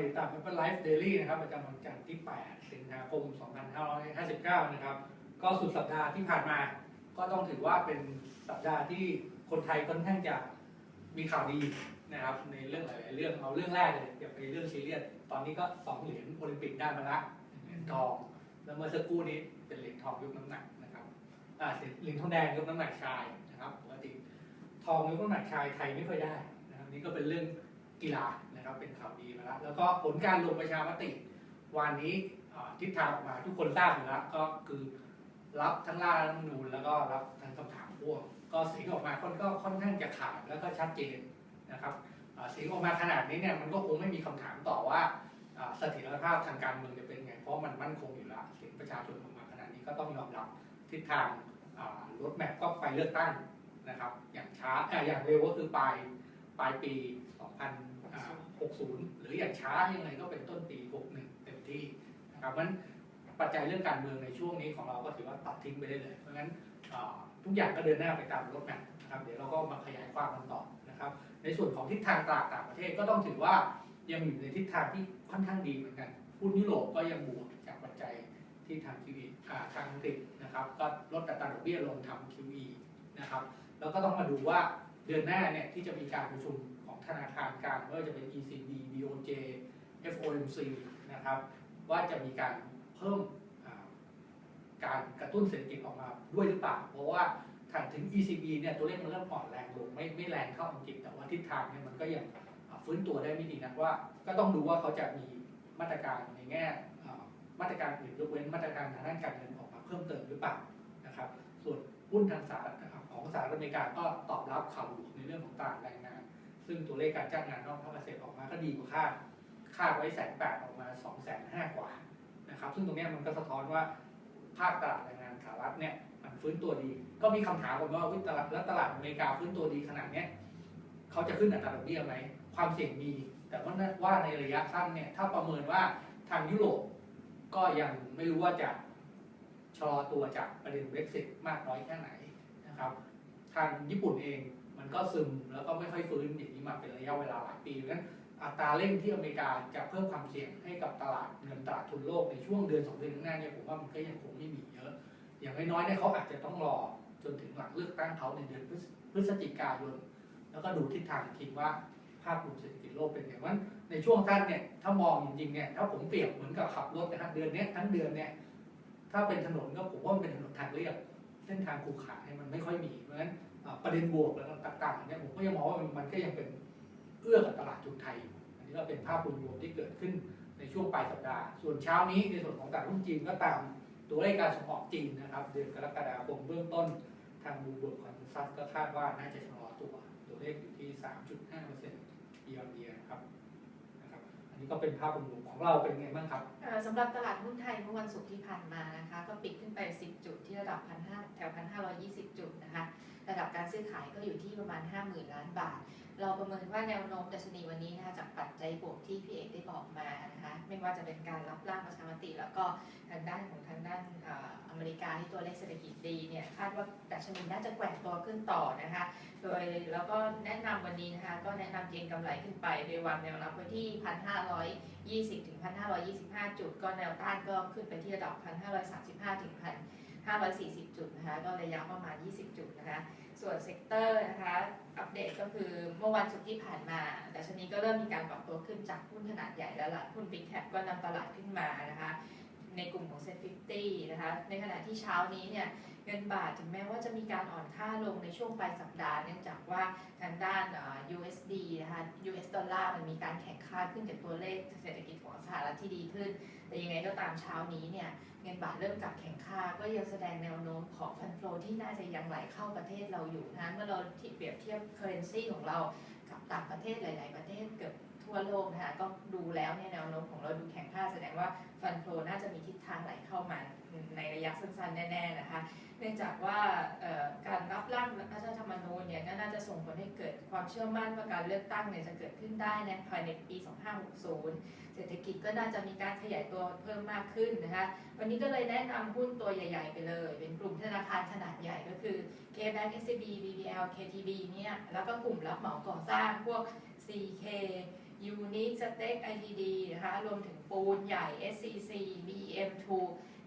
าติดตาม Apple Life Daily นะครับประจำวันจันทร์ที่ 8 สิงหาคม 2559 นะครับ ก็สุดสัปดาห์ที่ผ่านมา ก็ต้องถือว่าเป็นสัปดาห์ที่คนไทยค่อนข้างจะมีข่าวดีนะครับ ในเรื่องหลาย ๆ เรื่องเอาเรื่องแรกเลยอย่าไปเรื่องซีเรียสตอนนี้ก็สองเหรียญโอลิมปิกได้มาละเหรียญทอง แล้วเมื่อสักครู่นี้เป็นเหรียญทองยกน้ำหนักนะครับอ่าเหรียญทองแดงยกน้ำหนักชายนะครับปกติทองยกน้ำหนักชายไทยไม่ค่อยได้นะครับนี่ก็เป็นเรื่อง กีฬานะครับเป็นข่าวดีมาแล้วแล้วก็ผลการลงประชามติ วันนี้ทิศทางออกมาทุกคนทราบอยู่แล้วก็คือรับทั้งร่างรัฐมนูญแล้วก็รับทั้งคำถามพ่วงก็เสียงออกมาค่อนก็ค่อนข้างจะขาดแล้วก็ชัดเจนนะครับเสียงออกมาขนาดนี้เนี่ยมันก็คงไม่มีคำถามต่อว่าเสถียรภาพทางการเมืองจะเป็นไง เพราะมันมั่นคงอยู่แล้วเสียงประชาชนออกมาขนาดนี้ก็ต้องยอมรับทิศทางรถแมพก็ไปเลือกตั้งนะครับ อย่างช้าอออย่างเร็วก็คือปลาย ปลายปี 2060 หรืออย่างช้ายังไงก็เป็นต้นปี 61 เต็มที่นะครับเพราะฉะนั้นปัจจัยเรื่องการเมืองในช่วงนี้ของเราก็ถือว่าตัดทิ้งไปได้เลย เพราะฉะนั้นทุกอย่างก็เดินหน้าไปตามรถแมพนะครับเดี๋ยวเราก็มาขยายความกันต่อนะครับ ในส่วนของทิศทางตลาดต่างประเทศก็ต้องถือว่ายังอยู่ในทิศทางที่ค่อนข้างดีเหมือนกันหุ้นยุโรปก็ยังบวกจากปัจจัยที่ทาง QE อ่าทางอังกฤษนะครับ ก็ลดอัตราดอกเบี้ยลงทำ QE นะครับ แล้วก็ต้องมาดูว่า เดือนหน้าเนี่ยที่จะมีการประชุมของธนาคารกลางไม่ว่าจะเป็น ECB BOJ FOMC นะครับว่าจะมีการเพิ่มการกระตุ้นเศรษฐกิจออกมาด้วยหรือเปล่า เพราะว่าทางถึง ECB เนี่ยตัวเลขมันเริ่มอ่อนแรงลงไม่ไม่แรงเท่าอังกฤษแต่ว่าทิศทางเนี่ยมันก็ยังฟื้นตัวได้ไม่ดีนักว่า ก็ต้องดูว่าเขาจะมีมาตรการในแง่มาตรการอื่นยกเว้นมาตรการทางด้านการเงินออกมาเพิ่มเติมหรือเปล่านะครับ ส่วนหุ้นทางสหรัฐนะ ของสหรัฐอเมริกาก็ตอบรับข่าวในเรื่องของตลาดแรงงาน ซึ่งตัวเลขการจ้างงานนอกภาคเกษตรออกมาก็ดีกว่าคาดคาดไว้แสนแปดออกมาสองแสนห้ากว่านะครับซึ่งตรงนี้มันก็สะท้อนว่าภาคตลาดแรงงานสหรัฐเนี่ยมันฟื้นตัวดี ก็มีคำถามกันว่าวิตลาดแล้วตลาดอเมริกาฟื้นตัวดีขนาดเนี้ยเขาจะขึ้นอัตราดอกเบี้ยไหมความเสี่ยงมี แต่ว่าว่าในระยะสั้นเนี่ยถ้าประเมินว่าทางยุโรปก็ยังไม่รู้ว่าจะชะลอตัวจากประเด็น Brexit มากน้อยแค่ไหนนะครับ ทางญี่ปุ่นเอง มันก็ซึมแล้วก็ไม่ค่อยฟื้นอย่างนี้มาเป็นระยะเวลาหลายปีเพราะฉะนั้นอัตราเร่งที่อเมริกาจะเพิ่มความเสี่ยงให้กับตลาดเงินตลาดทุนโลกในช่วงเดือนสองเดือนข้างหน้าเนี่ยผมว่ามันก็ยังคงไม่มีเยอะ อย่างน้อยๆเนี่ยเขาอาจจะต้องรอจนถึงหลังเลือกตั้งเขาในเดือนพฤศจิกายน แล้วก็ดูทิศทางอีกทีว่าภาพรวมเศรษฐกิจโลกเป็นไงวันในช่วงสั้นเนี่ยถ้ามองจริงๆเนี่ยถ้าผมเปรียบเหมือนกับขับรถนะฮะเดือนเนี้ยทั้งเดือนเนี่ยถ้าเป็นถนนก็ผมว่ามันเป็นถนนทางเรียบ เส้นทางขรุขระเนี่ยมันไม่ค่อยมีเพราะฉะนั้นประเด็นบวกแล้วต่างๆเนี่ยผมก็ยังมองว่ามันก็ยังเป็นเอื้อกับตลาดทุนไทยอยู่อันนี้ก็เป็นภาพรวมที่เกิดขึ้นในช่วงปลายสัปดาห์ ส่วนเช้านี้ในส่วนของตลาดหุ้นจีนก็ตามตัวเลขการส่งออกจีนนะครับ เดือนกรกฎาคมเบื้องต้นทางบูเบิร์กคอนซัสก็คาดว่าน่าจะชะลอตัว ตัวเลขอยู่ที่ 3.5%เยียร์เยียครับนะครับ นี่ก็เป็นภาพรวมของเราเป็นไงบ้างครับสำหรับตลาดหุ้นไทยเมื่อวันศุกร์ที่ผ่านมานะคะ ก็ปิดขึ้นไป 10 จุดที่ระดับ1,500แถว1,520 จุดนะคะ ระดับการซื้อขายก็อยู่ที่ประมาณ 50,000 ล้านบาท เราประเมินว่าแนวโน้มดัชนีวันนี้นะคะจากปัจจัยบวกที่พี่เอกได้บอกมานะคะไม่ว่าจะเป็นการรับร่างประชามติ แล้วก็ทางด้านของทางด้านอเมริกาที่ตัวเลขเศรษฐกิจดีเนี่ยคาดว่าดัชนีน่าจะแกว่งตัวขึ้นต่อนะคะโดยแล้วก็แนะนำวันนี้นะคะก็แนะนำเก็งกำไรขึ้นไปโดยวางแนวรับไว้ที่ 1,520ถึง1,525 จุด ก็แนวต้านก็ขึ้นไปที่ระดับ 1,535ถึง 540 จุดนะคะ ก็ระยะประมาณ 20 จุดนะคะ ส่วนเซกเตอร์นะคะ อัปเดตก็คือเมื่อวันศุกร์ที่ผ่านมา แต่ชนีก็เริ่มมีการปรับตัวขึ้นจากหุ้นขนาดใหญ่แล้วล่ะหุ้นปิ๊กแคปก็นำตลาดขึ้นมานะคะ ในกลุ่มของเซ็ตฟิฟตี้นะคะ ในขณะที่เช้านี้เนี่ย เงินบาทถึงแม้ว่าจะมีการอ่อนค่าลงในช่วงปลายสัปดาห์เนื่องจากว่าทางด้านอ่า USD นะคะ US ดอลลาร์มันมีการแข่งค่าขึ้นจากตัวเลขเศรษฐกิจของสหรัฐที่ดีขึ้น แต่ยังไงก็ตามเช้านี้เนี่ยเงินบาทเริ่มกลับแข่งค่า ก็ยังแสดงแนวโน้มของฟันโฟที่น่าจะยังไหลเข้าประเทศเราอยู่นะเมื่อเราที่เปรียบเทียบ currency ของเรากับต่างประเทศหลาย ๆ ประเทศเกือบ ทั่วโลกนะคะก็ดูแล้วเนี่ยแนวโน้มของเราดูแข่งค่าแสดงว่าฟันโฟน่าจะมีทิศทางไหลเข้ามาในระยะสั้นๆ แน่ๆนะคะ เนื่องจากว่าการรับร่างรัฐธรรมนูญเนี่ยก็น่าจะส่งผลให้เกิดความเชื่อมั่นว่าการเลือกตั้งเนี่ยจะเกิดขึ้นได้ในภายในปี 2560 เศรษฐกิจก็น่าจะมีการขยายตัวเพิ่มมากขึ้นนะคะ วันนี้ก็เลยแนะนำหุ้นตัวใหญ่ ๆ ไปเลย เป็นกลุ่มธนาคารขนาดใหญ่ก็คือ KBank SCB BBL KTB เนี่ยแล้วก็กลุ่มรับเหมาก่อสร้างพวก CK Unique Stack ITD นะคะรวมถึงปูนใหญ่ SCC BM2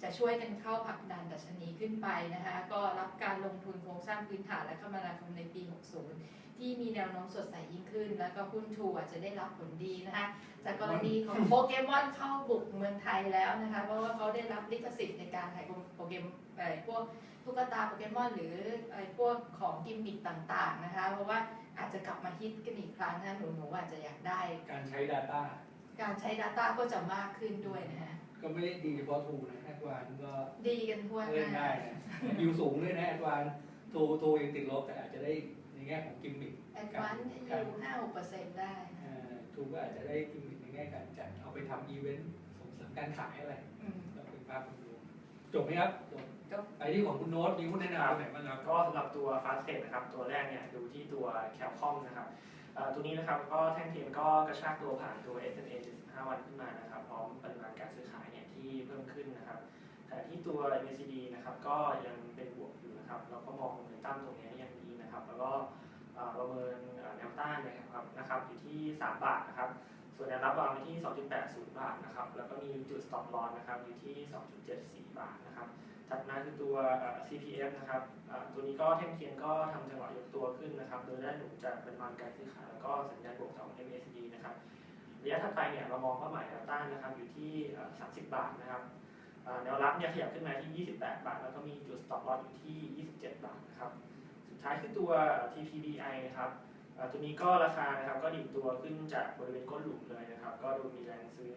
จะช่วยกันเข้าผลักดันดัชนีขึ้นไปนะคะก็รับการลงทุนโครงสร้างพื้นฐานและคมนาคมในปี 60 ที่มีแนวโน้มสดใสยิ่งขึ้น แล้วก็หุ้นทูอาจจะได้รับผลดีนะคะจากกรณีของโปเกมอนเข้าบุกเมืองไทยแล้วนะคะเพราะว่าเขาได้รับลิขสิทธิ์ในการถ่ายโปเกมไอ้พวกตุ๊กตาโปเกมอนหรือไอ้พวกของกิมมิคต่างๆนะคะเพราะว่าอาจจะกลับมาฮิตกันอีกครั้งนะหนูหนูๆอาจจะอยากได้ การใช้ Data การใช้ Data ก็จะมากขึ้นด้วยนะฮะก็ไม่ได้ดีเฉพาะทูนะแอดวานก็ดีกันทั่วหเล่นน้าได้นะวิวสูงด้วยนะแอดวานทูทูยังติดลบแต่อาจจะได้ใน แง่ของกิมมิคแอดวานซ์อยู่ห้าหกเปอร์เซ็นต์ได้นะเอ่อทูก็อาจจะได้กิมมิคในแง่การจัดเอาไปทำอีเวนต์ส่งเสริมการขายอะไรอืมก็เป็นภาพรวมจบไหมครับจบจบไปที่ของคุณโน้ตมีหุ้นแนะนำตัวไหนบ้างครับก็สำหรับตัว Fast t e นะครับตัวแรกเนี่ยดูที่ตัว Calcom นะครับเอ่อตัวนี้นะครับก็แท่งเทียนก็กระชากตัวผ่านตัว SMA 75 วันขึ้นมานะครับพร้อมปริมาณการซื้อขายเนี่ยที่เพิ่มขึ้นนะครับ แต่ที่ตัว MACD นะครับก็ยังเป็นบวกอยู่นะครับเราก็มองโมเมนตัมตรงนี้ยังดีนะครับ แล้วก็ประเมินแนวต้านนยครับนะครับอยู่ที่ 3 บาทนะครับ ส่วนแนวรับวางไว้ที่ 2.80 บาทนะครับ แล้วก็มีจุด stop loss นะครับอยู่ที่ 2.74 บาทนะครับถัดมาคือตัว CPF นะครับตัวนี้ก็แท่งเทียนก็ทำจังหวะยกตัวขึ้นนะครับ โดยได้หนุนจากปริมาณการซื้อขายแล้วก็สัญญาณบวกของ MACD นะครับระยะถัดไปเนี่ยเรามองเป้าหมายแนวต้านนะครับอยู่ที่ 30 บาทนะครับ แนวรับเนี่ยขยับขึ้นมาที่ 28 บาท แล้วก็มีจุด stop loss อยู่ที่ 27 บาทนะครับ สุดท้ายคือตัว TPBI นะครับตัวนี้ก็ราคานะครับก็ดิ่งตัวขึ้นจากบริเวณก้นหลุมเลยนะครับ ก็ดูมีแรงซื้อ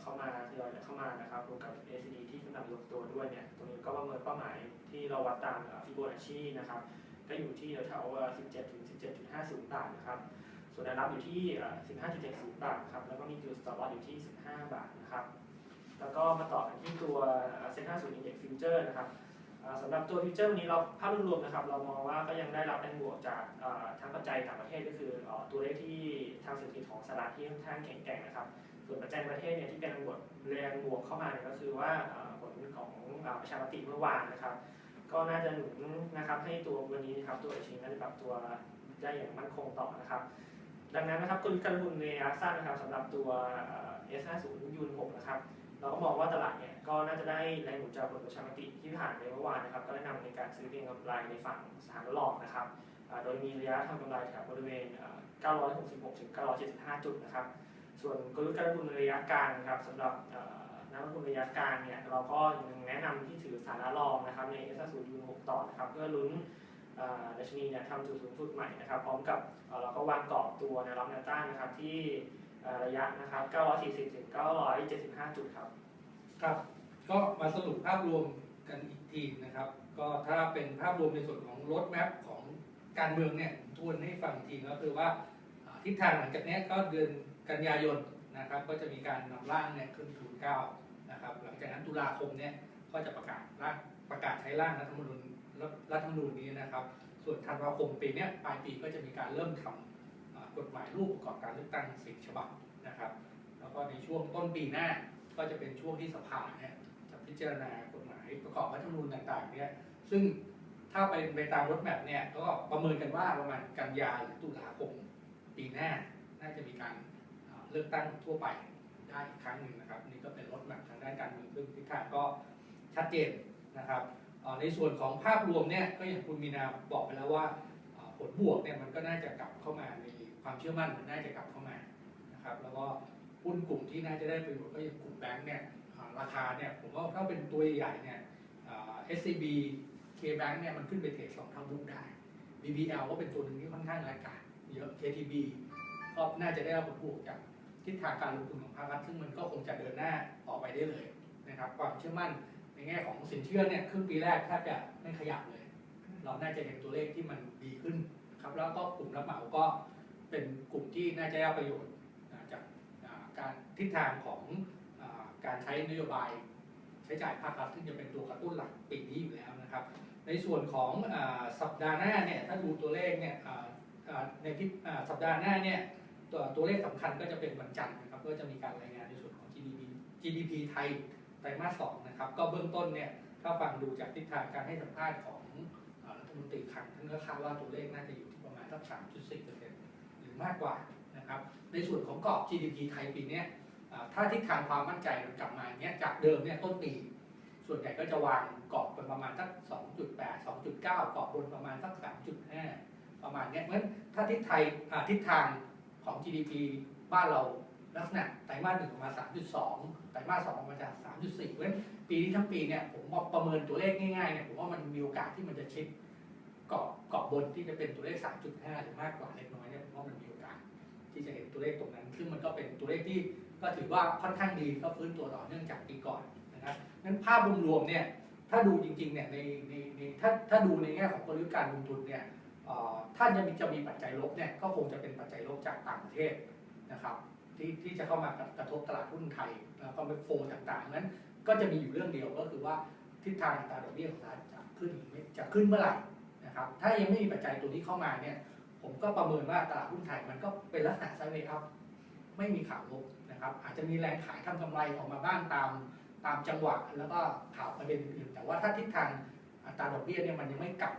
เข้ามาทยอยเข้ามานะครับรวมกับ ACD ที่กำลังยกตัวด้วยเนี่ยตรงนี้ก็ประเมินเป้าหมายที่เราวัดตามฟิโบนัชชีนะครับก็อยู่ที่แถว17ถึง17.50 บาทนะครับส่วนแนวรับอยู่ที่ 15.70 บาทครับแล้วก็มีจุด stop loss อยู่ที่ 15 บาทนะครับ แล้วก็มาต่อกันที่ตัวเซ็นทรัลศูนย์อินเด็กซ์ฟิวเจอร์นะครับสำหรับตัวฟิวเจอร์วันนี้เราภาพรวมๆนะครับ เรามองว่าก็ยังได้รับแรงบวกจากอ่าทั้งปัจจัยต่างประเทศก็คือตัวเลขที่ทางเศรษฐกิจของสหรัฐที่ค่อนข้างแข็งแกร่งนะครับ ส่วนปัจจัยประเทศเนี่ยที่เป็นแรงบวกแรงบวกเข้ามาเนี่ยก็คือว่าผลของประชามติเมื่อวานนะครับ ก็น่าจะหนุนนะครับให้ตัววันนี้นะครับตัวเอชิงน่าจะปรับตัวได้อย่างมั่นคงต่อนะครับ ดังนั้นนะครับกลยุทธ์การลงทุนในระยะสั้นนะครับสำหรับตัวเอ่อ S50 ยูน6นะครับ เราก็มองว่าตลาดเนี่ยก็น่าจะได้แรงหนุนจากผลประชามติที่ผ่านไปเมื่อวานนะครับ ก็แนะนำในการซื้อเก็งกำไรในฝั่งสถานทดลองนะครับ โดยมีระยะทำกำไรแถวบริเวณ 966 ถึง 975 จุดนะครับ ส่วนกลยุทธ์การลงทุนในระยะกลางนะครับสำหรับนักลงทุนระยะกลางเนี่ยเราก็ยังแนะนำที่ถือสานะรองนะครับใน S50 ยูน6ต่อนะครับเพื่อลุ้นอ่าดัชนีเนี่ยทำจุดสูงสุดใหม่นะครับ พร้อมกับเราก็วางกรอบตัวแนวรับแนวต้านนะครับที่ ระยะนะครับ 940ถึง975 จุดครับ ครับ ก็มาสรุปภาพรวมกันอีกทีนะครับ ก็ถ้าเป็นภาพรวมในส่วนของรถแมพของการเมืองเนี่ยทวนให้ฟังอีกทีก็คือว่าทิศทางหลังจากนี้ก็เดือนกันยายนนะครับ ก็จะมีการนำร่างเนี่ยขึ้นทูลเก้านะครับ หลังจากนั้นตุลาคมเนี่ยก็จะประกาศร่างประกาศใช้ร่างรัฐธรรมนูญรัฐธรรมนูญนี้นะครับ ส่วนธันวาคมปีนี้ปลายปีก็จะมีการเริ่มทำอ่า กฎหมายรูปประกอบการเลือกตั้งสิบฉบับนะครับ แล้วก็ในช่วงต้นปีหน้าก็จะเป็นช่วงที่สภาเนี่ยจะพิจารณากฎหมายประกอบรัฐธรรมนูญต่างๆเนี่ยซึ่งถ้าไปไปตามรถแมพเนี่ยก็ประเมินกันว่าประมาณกันยาหรือตุลาคมปีหน้าน่าจะมีการเลือกตั้งทั่วไปได้อีกครั้งหนึ่งนะครับนี่ก็เป็นรถแมพทางด้านการเมืองซึ่งทิศทางก็ชัดเจนนะครับในส่วนของภาพรวมเนี่ยก็อย่างคุณมีนาบอกไปแล้วว่าผลบวกเนี่ยมันก็น่าจะกลับเข้ามามี ความเชื่อมั่นมันน่าจะกลับเข้ามานะครับแล้วก็หุ้นกลุ่มที่น่าจะได้ประโยชน์ก็อย่างกลุ่มแบงก์เนี่ยราคาเนี่ยผมว่าถ้าเป็นตัวใหญ่เนี่ยอ่า SCB KBank เนี่ยมันขึ้นไปเทรดสองเท่าบุ๊กได้ BBL ก็เป็นตัวหนึ่งที่ค่อนข้างรายกาเยอะ KTB ก็น่าจะได้รับผลบวกจากทิศทางการลงทุนของภาครัฐซึ่งมันก็คงจะเดินหน้าต่อไปได้เลยนะครับความเชื่อมั่นในแง่ของสินเชื่อเนี่ยครึ่งปีแรกแทบจะไม่ขยับเลย เราน่าจะเห็นตัวเลขที่มันดีขึ้นครับแล้วก็กลุ่มรับเหมาก็ เป็นกลุ่มที่น่าจะได้ประโยชน์จากการทิศทางของอการใช้นโยบายใช้จ่ายภาครัฐซึ่งจะเป็นตัวกระตุ้นหลักปีนี้อยู่แล้วนะครับ ในส่วนของอสัปดาห์หน้าเนี่ยถ้าดูตัวเลขเนี่ยในที่สัปดาห์หน้าเนี่ยตัวตัวเลขสำคัญก็จะเป็นวันจันทร์นะครับก็จะมีการรายงานในส่วนของ GDP GDP ไทยไตรมาสสองนะครับก็เบื้องต้นเนี่ยถ้าฟังดูจากทิศทางการให้สัมภาษณ์ของรัฐมนตรีคลังท่านก็คาดว่าตัวเลขน่าจะอยู่ที่ประมาณสัก3.4%หรือ มากกว่านะครับในส่วนของกรอบ GDP ไทยปีนี้ถ้าทิศทางความมั่นใจมันกลับมาเนี้ยจากเดิมเนี่ยต้นปี ส่วนใหญ่ก็จะวางกรอบเป็นประมาณสัก 2.8 2.9 กรอบบนประมาณสัก 3.5 ประมาณเนี้ยเพราะฉะนั้นถ้าทิศไทยทิศทางของ GDP บ้านเราลักษณะไตรมาสหนึ่งออกมา 3.2 ไตรมาสสองออกมาจาก 3.4 เพราะฉะนั้นปีนี้ทั้งปีเนี่ยผมประเมินตัวเลขง่ายๆเนี่ยผมว่ามันมีโอกาสที่มันจะชิด กรอบกรอบบนที่จะเป็นตัวเลข 3.5 หรือมากกว่าเล็กน้อยเนี่ยผมว่ามันมีโอกาสที่จะเห็นตัวเลขตรงนั้น ซึ่งมันก็เป็นตัวเลขที่ก็ถือว่าค่อนข้างดีก็ฟื้นตัวต่อเนื่องจากปีก่อนนะครับนั้นภาพรวมๆเนี่ยถ้าดูจริงๆเนี่ยในในในถ้าถ้าดูในแง่ของกลยุทธ์การลงทุนเนี่ยเอ่อถ้าจะมีจะมีปัจจัยลบเนี่ยก็คงจะเป็นปัจจัยลบจากต่างประเทศนะครับที่ที่จะเข้ามากระทบตลาดหุ้นไทยแล้วก็เป็นโฟต่างๆนั้นก็จะมีอยู่เรื่องเดียวก็คือว่าทิศทางอัตราดอกเบี้ยของสหรัฐจะขึ้นจะขึ้นเมื่อไหร่ นะครับ ถ้ายังไม่มีปัจจัยตัวนี้เข้ามาเนี่ย ผมก็ประเมินว่าตลาดหุ้นไทยมันก็เป็นลักษณะไซด์เวย์อัพไม่มีข่าวลบนะครับ อาจจะมีแรงขายทำกำไรออกมาบ้างตามตามจังหวะแล้วก็ข่าวประเด็นอื่นแต่ว่าถ้าทิศทางอัตราดอกเบี้ยเนี่ยมันยังไม่กลับ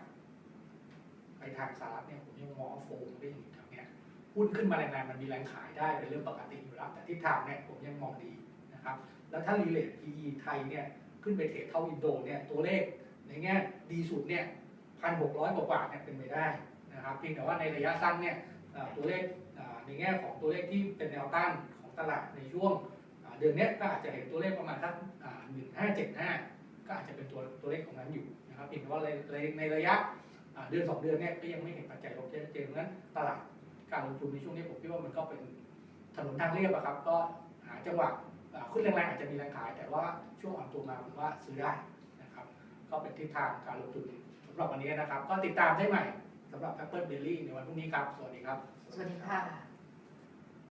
ไปทางสหรัฐเนี่ยผมยังมองโฟมได้อยู่แถวเนี้ยหุ้นขึ้นมาแรงๆมันมีแรงขายได้เป็นเรื่องปกติอยู่แล้ว แต่ทิศทางเนี่ยผมยังมองดีนะครับ แล้วถ้ารีเลท PE ไทยเนี่ยขึ้นไปเทรดเท่าอินโดเนี่ยตัวเลขในแง่ดีสุดเนี่ย พันหกร้อยกว่าเนี่ยเป็นไปได้นะครับเพียงแต่ว่าในระยะสั้นเนี่ยตัวเลขในแง่ของตัวเลขที่เป็นแนวต้านของตลาดในช่วงเดือนนี้ก็อาจจะเห็นตัวเลขประมาณสักหนึ่งห้าเจ็ดห้าก็อาจจะเป็นตัวตัวเลขของนั้นอยู่นะครับเพียงแต่ว่าในในระยะเดือนสองเดือนเนี่ยก็ยังไม่เห็นปัจจัยลบชัดเจนเพราะฉะนั้นตลาดการลงทุนในช่วงนี้ผมคิดว่ามันก็เป็นถนนทางเรียบอะครับ ก็หาจังหวะขึ้นแรงๆอาจจะมีแรงขาย แต่ว่าช่วงอ่อนตัวมาผมว่าซื้อได้นะครับ ก็เป็นทิศทางการลงทุนำหรับวันนี้นะครับ ก็ติดตามได้ใหม่สำหรับ Apple b e l l y ในวันพรุ่งนี้ครับ สวัสดีครับ สวัสดีค่ะ